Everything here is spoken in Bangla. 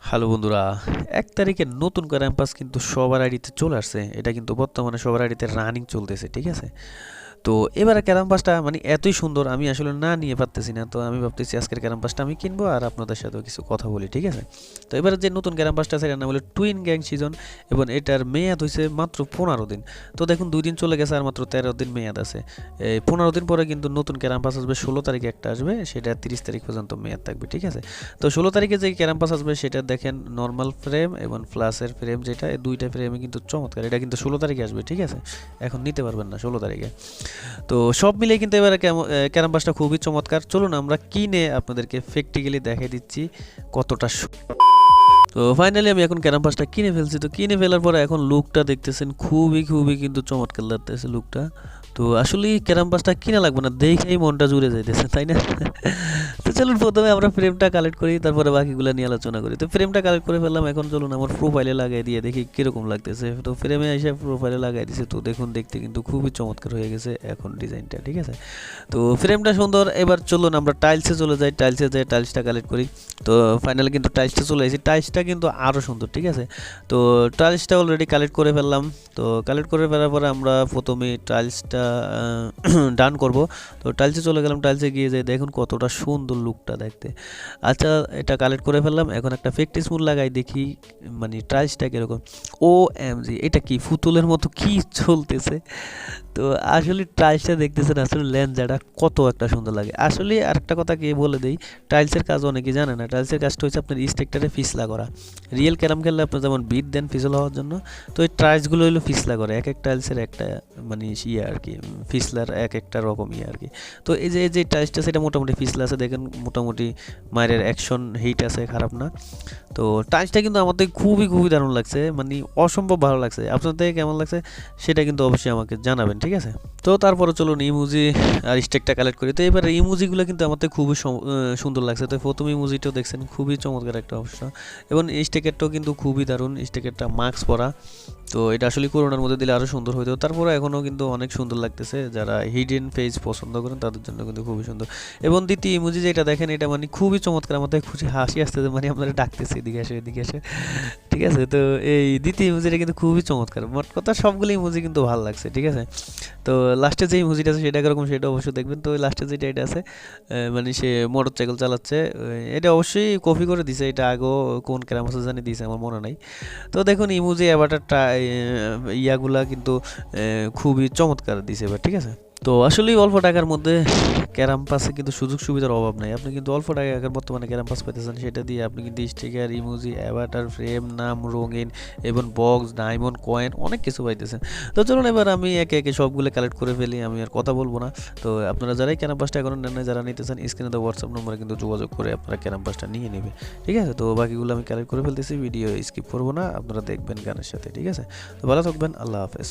হ্যালো বন্ধুরা, এক তারিখে নতুন ক্যাম্পাস কিন্তু সবার আইডিতে চলে আসছে। এটা কিন্তু বর্তমানে সবার আইডিতে রানিং চলতেছে, ঠিক আছে? তো এবারে ক্যারাম্পাসটা মানে এতই সুন্দর আমি আসলে না নিয়ে পারতেছি না। তো আমি ভাবতেছি আজকের ক্যারাম্পাসটা আমি কিনবো আর আপনাদের সাথেও কিছু কথা বলি, ঠিক আছে? তো এবারে যে নতুন ক্যারাম্পাসটা আছে, এটার নাম হলো টুইন গ্যাং সিজন এবং এটার মেয়াদ হয়েছে মাত্র পনেরো দিন। তো দেখুন, দুই দিন চলে গেছে আর মাত্র তেরো দিন মেয়াদ আছে। এই পনেরো দিন পরে কিন্তু নতুন ক্যারাম্পাস আসবে, ষোলো তারিখে একটা আসবে, সেটা তিরিশ তারিখ পর্যন্ত মেয়াদ থাকবে, ঠিক আছে? তো ষোলো তারিখে যে ক্যারাম্পাস আসবে, সেটা দেখেন নর্মাল ফ্রেম এবং ফ্লাসের ফ্রেম যেটা, এই দুইটা ফ্রেমে কিন্তু চমৎকার। এটা কিন্তু ষোলো তারিখে আসবে, ঠিক আছে? এখন নিতে পারবেন না ষোলো তারিখে। তো সব মিলে কিন্তু এবারে ক্যারামবাসটা খুবই চমৎকার। চলুন আমরা কিনে আপনাদেরকে প্র্যাকটিক্যালি দেখিয়ে দিচ্ছি কতটা তো ফাইনালি আমি এখন ক্যারাম্পাসটা কিনে ফেলছি। তো কিনে ফেলার পরে এখন লুকটা দেখতেছেন, খুবই খুবই কিন্তু চমৎকার লাগতেছে লুকটা তো আসলে ক্যারাম্পাসটা কিনা লাগবে না, দেখেই মনটা জুড়ে যাইতেছে, তাই না? তো চলুন প্রথমে আমরা ফ্রেমটা কালেক্ট করি, তারপরে বাকিগুলো নিয়ে আলোচনা করি। তো ফ্রেমটা কালেক্ট করে ফেললাম, এখন চলুন আমার প্রোফাইলে লাগাই দিয়ে দেখি কীরকম লাগতেছে। তো ফ্রেমে এসে প্রোফাইলে লাগাই দিছে, তো দেখুন, দেখতে কিন্তু খুবই চমৎকার হয়ে গেছে এখন ডিজাইনটা ঠিক আছে? তো ফ্রেমটা সুন্দর, এবার চলুন আমরা টাইলসে চলে যাই টাইলসে যাই টাইলসটা কালেক্ট করি। তো ফাইনালি কিন্তু টাইলসটা চলে এসেছি টাইলসটা কিন্তু আরও সুন্দর, ঠিক আছে? তো টাইলসটা অলরেডি কালেক্ট করে ফেললাম, তো কালেক্ট করে ফেলার পরে আমরা প্রথমে টাইলসটা ডান করব। তো টাইলসে চলে গেলাম টাইলসে গিয়ে যাই দেখুন কতটা সুন্দর লুকটা দেখতে। আচ্ছা এটা কালেক্ট করে ফেললাম, এখন একটা ফেক্টিস মুল লাগাই, দেখি মানে টাইলসটা কীরকম। ও এম জি এটা কি ফুতুলের মতো কি চলতেছে? তো আসলে টাইলসটা দেখতেছেন আসলে লেন্সাটা কত একটা সুন্দর লাগে। আসলে আরেকটা কথা কি বলে দেই টাইলসের কাজ অনেকেই জানে না টাইলসের কাজটা হচ্ছে আপনার স্টেকটারে ফিসলা করা। রিয়েল ক্যারাম খেললে আপনি যেমন বিট দেন ফিসল হওয়ার জন্য, তো এই টাইলসগুলো হলো ফিসলা করে, এক এক টাইলসের একটা মানে ইয়ে আর কি ফিসলার এক একটা রকম ইয়ে আর কি। তো এই যে এই যে টাইলসটা সেটা মোটামুটি ফিসলা আছে, দেখেন মোটামুটি মায়ের অ্যাকশন হিট আছে, খারাপ না। তো টাইলসটা কিন্তু আমাদের খুবই খুবই দারুণ লাগছে। মানে অসম্ভব ভালো লাগছে। আপনাদের কেমন লাগছে সেটা কিন্তু অবশ্যই আমাকে জানাবেন, ঠিক আছে? তো তারপরে চলুন ইমুজি আর স্টেকটা কালেক্ট করি। তো এবার ইমুজিগুলো কিন্তু আমাদের খুবই সুন্দর লাগছে। তো প্রথম ইমুজিটাও দেখছেন, খুবই চমৎকার একটা অবস্থা। এবং স্টেকেরটাও কিন্তু খুবই দারুণ, স্টেকেরটা মাস্ক পরা। তো এটা আসলে করোনার মধ্যে দিলে আরও সুন্দর হইতো। তারপরে এখনও কিন্তু অনেক সুন্দর লাগতেছে। যারা হিডেন পেজ পছন্দ করেন, তাদের জন্য কিন্তু খুবই সুন্দর। এবং দ্বিতীয় ইমুজি যেটা দেখেন, এটা মানে খুবই চমৎকার। আমাদের খুশি, হাসি আসতেছে মানে আপনারা ডাকতেছে এদিকে আসে এদিকে আসে। ঠিক আছে? তো এই দ্বিতীয় ইমুজিটা কিন্তু খুবই চমৎকার। মোট কথা সবগুলো ইমুজি কিন্তু ভালো লাগছে, ঠিক আছে? তো লাস্টে যে ইমুজিটা আছে সেটা কীরকম সেটা অবশ্যই দেখবেন। তো লাস্টে যেটা এটা আছে মানে সে মোটর সাইকেল চালাচ্ছে এটা অবশ্যই কপি করে দিছে। এটা আগেও কোন ক্যারামাসে জানি দিয়েছে আমার মনে নাই। তো দেখুন, ইমুজি অ্যাভাটারটা ইয়াগুলা কিন্তু খুবই চমৎকার দিছে এবার, ঠিক আছে? তো আসলেই অল্প টাকার মধ্যে ক্যারাম পাসে কিন্তু সুযোগ সুবিধার অভাব নাই। আপনি কিন্তু অল্প টাকার বর্তমানে ক্যারাম পাস পেতেছেন সেটা দিয়ে আপনি কিন্তু স্টিকার ইমোজি অ্যাভাটার ফ্রেম নাম, রঙিন এবং বক্স ডায়মন্ড কয়েন অনেক কিছু পাইতেছেন। তো চলুন এবার আমি একে একে সবগুলো কালেক্ট করে ফেলি, আমি আর কথা বলব না। তো আপনারা যারাই ক্যারাম পাসটা এখন নেন যারা নিতে চান স্ক্রিনে তো হোয়াটসঅ্যাপ নম্বরে কিন্তু যোগাযোগ করে আপনারা ক্যারাম পাসটা নিয়ে নেবে ঠিক আছে? তো বাকিগুলো আমি কালেক্ট করে ফেলতেছি ভিডিও স্কিপ করব না, আপনারা দেখবেন গানের সাথে, ঠিক আছে? তো ভালো থাকবেন, আল্লাহ হাফেজ।